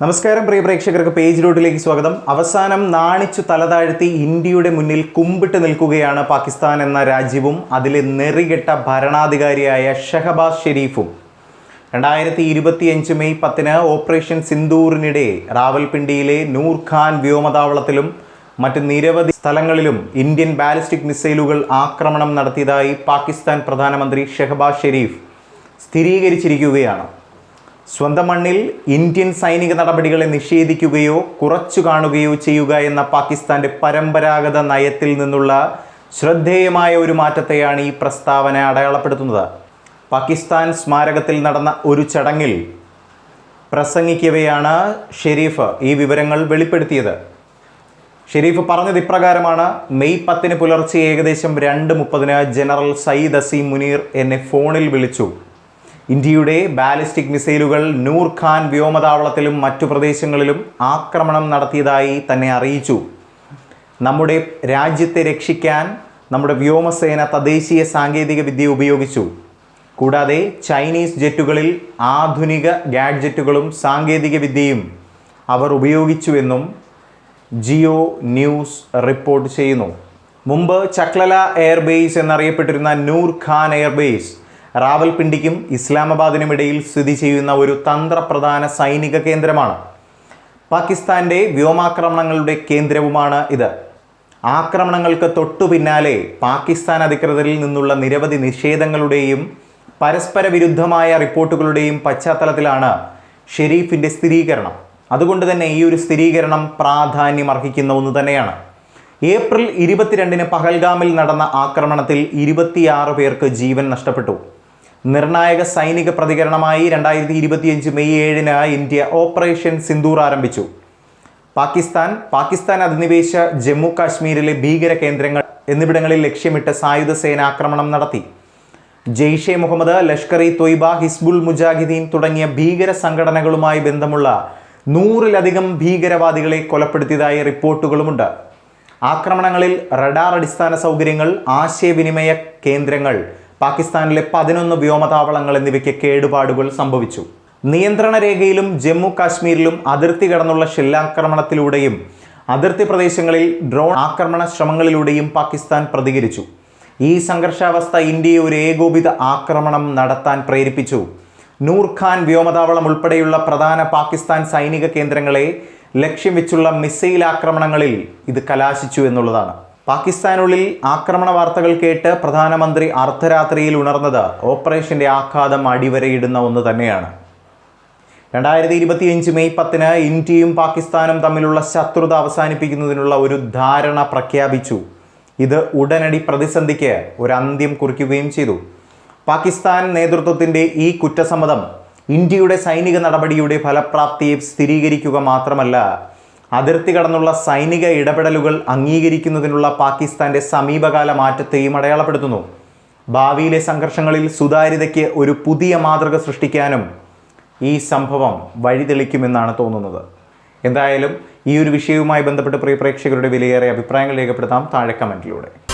നമസ്കാരം പ്രിയ പ്രേക്ഷകർക്ക് പേജ് റോഡിലേക്ക് സ്വാഗതം. അവസാനം നാണിച്ചു തലതാഴ്ത്തി ഇന്ത്യയുടെ മുന്നിൽ കുമ്പിട്ട് നിൽക്കുകയാണ് പാകിസ്ഥാൻ എന്ന രാജ്യവും അതിലെ നെറികെട്ട ഭരണാധികാരിയായ ഷഹബാസ് ഷെരീഫും. രണ്ടായിരത്തി ഇരുപത്തിയഞ്ച് മെയ് പത്തിന് ഓപ്പറേഷൻ സിന്ദൂറിനിടെ റാവൽപിണ്ടിയിലെ നൂർഖാൻ വ്യോമതാവളത്തിലും മറ്റ് നിരവധി സ്ഥലങ്ങളിലും ഇന്ത്യൻ ബാലിസ്റ്റിക് മിസൈലുകൾ ആക്രമണം നടത്തിയതായി പാകിസ്ഥാൻ പ്രധാനമന്ത്രി ഷെഹബാസ് ഷെരീഫ് സ്ഥിരീകരിച്ചിരിക്കുകയാണ്. സ്വന്തം മണ്ണിൽ ഇന്ത്യൻ സൈനിക നടപടികളെ നിഷേധിക്കുകയോ കുറച്ചു കാണുകയോ ചെയ്യുക എന്ന പാകിസ്ഥാന്റെ പരമ്പരാഗത നയത്തിൽ നിന്നുള്ള ശ്രദ്ധേയമായ ഒരു മാറ്റത്തെയാണ് ഈ പ്രസ്താവന അടയാളപ്പെടുത്തുന്നത്. പാകിസ്ഥാൻ സ്മാരകത്തിൽ നടന്ന ഒരു ചടങ്ങിൽ പ്രസംഗിക്കവെയാണ് ഷെരീഫ് ഈ വിവരങ്ങൾ വെളിപ്പെടുത്തിയത്. ഷെരീഫ് പറഞ്ഞത് ഇപ്രകാരമാണ് മെയ് പത്തിന് പുലർച്ചെ ഏകദേശം രണ്ട് മുപ്പതിന് ജനറൽ സയ്യിദ് അസീം മുനീർ എന്നെ ഫോണിൽ വിളിച്ചു. ഇന്ത്യയുടെ ബാലിസ്റ്റിക് മിസൈലുകൾ നൂർഖാൻ വ്യോമതാവളത്തിലും മറ്റു പ്രദേശങ്ങളിലും ആക്രമണം നടത്തിയതായി തന്നെ അറിയിച്ചു. നമ്മുടെ രാജ്യത്തെ രക്ഷിക്കാൻ നമ്മുടെ വ്യോമസേന തദ്ദേശീയ സാങ്കേതിക വിദ്യ ഉപയോഗിച്ചു. കൂടാതെ ചൈനീസ് ജെറ്റുകളിൽ ആധുനിക ഗാഡ്ജറ്റുകളും സാങ്കേതിക വിദ്യയും അവർ ഉപയോഗിച്ചുവെന്നും ജിയോ ന്യൂസ് റിപ്പോർട്ട് ചെയ്യുന്നു. മുമ്പ് ചക്ലല എയർബേസ് എന്നറിയപ്പെട്ടിരുന്ന നൂർ ഖാൻ എയർബേസ് റാവൽപിണ്ടിക്കും ഇസ്ലാമാബാദിനും ഇടയിൽ സ്ഥിതി ചെയ്യുന്ന ഒരു തന്ത്രപ്രധാന സൈനിക കേന്ദ്രമാണ്. പാകിസ്ഥാന്റെ വ്യോമാക്രമണങ്ങളുടെ കേന്ദ്രവുമാണ് ഇത്. ആക്രമണങ്ങൾക്ക് തൊട്ടു പിന്നാലെ പാകിസ്ഥാൻ അധികൃതരിൽ നിന്നുള്ള നിരവധി നിഷേധങ്ങളുടെയും പരസ്പര വിരുദ്ധമായ റിപ്പോർട്ടുകളുടെയും പശ്ചാത്തലത്തിലാണ് ഷെരീഫിന്റെ സ്ഥിരീകരണം. അതുകൊണ്ട് തന്നെ ഈ ഒരു സ്ഥിരീകരണം പ്രാധാന്യം അർഹിക്കുന്ന ഒന്ന് തന്നെയാണ്. ഏപ്രിൽ ഇരുപത്തിരണ്ടിന് പഹൽഗാമിൽ നടന്ന ആക്രമണത്തിൽ ഇരുപത്തിയാറ് പേർക്ക് ജീവൻ നഷ്ടപ്പെട്ടു. നിർണായക സൈനിക പ്രതികരണമായി രണ്ടായിരത്തി ഇരുപത്തിയഞ്ച് മെയ് ഏഴിന് ഇന്ത്യ ഓപ്പറേഷൻ സിന്ദൂർ ആരംഭിച്ചു. പാകിസ്ഥാൻ പാകിസ്ഥാൻ അധിനിവേശ ജമ്മു കാശ്മീരിലെ ഭീകര കേന്ദ്രങ്ങൾ എന്നിവിടങ്ങളിൽ ലക്ഷ്യമിട്ട് സായുധ സേന ആക്രമണം നടത്തി. ജെയ്ഷെ മുഹമ്മദ് ലഷ്കർ ഇ തൊയ്ബ ഹിസ്ബുൾ മുജാഹിദീൻ തുടങ്ങിയ ഭീകര സംഘടനകളുമായി ബന്ധമുള്ള നൂറിലധികം ഭീകരവാദികളെ കൊലപ്പെടുത്തിയതായി റിപ്പോർട്ടുകളുമുണ്ട്. ആക്രമണങ്ങളിൽ റഡാർ അടിസ്ഥാന സൗകര്യങ്ങൾ ആശയവിനിമയ കേന്ദ്രങ്ങൾ പാകിസ്ഥാനിലെ പതിനൊന്ന് വ്യോമതാവളങ്ങൾ എന്നിവയ്ക്ക് കേടുപാടുകൾ സംഭവിച്ചു. നിയന്ത്രണ രേഖയിലും ജമ്മു കാശ്മീരിലും അതിർത്തി കടന്നുള്ള ഷെല്ലാക്രമണത്തിലൂടെയും അതിർത്തി പ്രദേശങ്ങളിൽ ഡ്രോൺ ആക്രമണ ശ്രമങ്ങളിലൂടെയും പാകിസ്ഥാൻ പ്രതികരിച്ചു. ഈ സംഘർഷാവസ്ഥ ഇന്ത്യയെ ഒരു ഏകോപിത ആക്രമണം നടത്താൻ പ്രേരിപ്പിച്ചു. നൂർഖാൻ വ്യോമതാവളം ഉൾപ്പെടെയുള്ള പ്രധാന പാകിസ്ഥാൻ സൈനിക കേന്ദ്രങ്ങളെ ലക്ഷ്യം വെച്ചുള്ള മിസൈൽ ആക്രമണങ്ങളിൽ ഇത് കലാശിച്ചു എന്നുള്ളതാണ്. പാകിസ്ഥാനുള്ളിൽ ആക്രമണ വാർത്തകൾ കേട്ട് പ്രധാനമന്ത്രി അർദ്ധരാത്രിയിൽ ഉണർന്നത് ഓപ്പറേഷന്റെ ആഘാതം അടിവരയിടുന്ന ഒന്ന് തന്നെയാണ്. രണ്ടായിരത്തി ഇരുപത്തിയഞ്ച് മെയ് പത്തിന് ഇന്ത്യയും പാകിസ്ഥാനും തമ്മിലുള്ള ശത്രുത അവസാനിപ്പിക്കുന്നതിനുള്ള ഒരു ധാരണ പ്രഖ്യാപിച്ചു. ഇത് ഉടനടി പ്രതിസന്ധിക്ക് ഒരു അന്ത്യം കുറിക്കുകയും ചെയ്തു. പാകിസ്ഥാൻ നേതൃത്വത്തിന്റെ ഈ കുറ്റസമ്മതം ഇന്ത്യയുടെ സൈനിക നടപടിയുടെ ഫലപ്രാപ്തിയെ സ്ഥിരീകരിക്കുക മാത്രമല്ല അതിർത്തി കടന്നുള്ള സൈനിക ഇടപെടലുകൾ അംഗീകരിക്കുന്നതിനുള്ള പാകിസ്ഥാന്റെ സമീപകാല മാറ്റത്തെയും അടയാളപ്പെടുത്തുന്നു. ഭാവിയിലെ സംഘർഷങ്ങളിൽ സുതാര്യതയ്ക്ക് ഒരു പുതിയ മാതൃക സൃഷ്ടിക്കാനും ഈ സംഭവം വഴിതെളിക്കുമെന്നാണ് തോന്നുന്നത്. എന്തായാലും ഈ ഒരു വിഷയവുമായി ബന്ധപ്പെട്ട് പ്രിയ പ്രേക്ഷകരുടെ വിലയേറെ അഭിപ്രായങ്ങൾ രേഖപ്പെടുത്താം താഴെ കമന്റിലൂടെ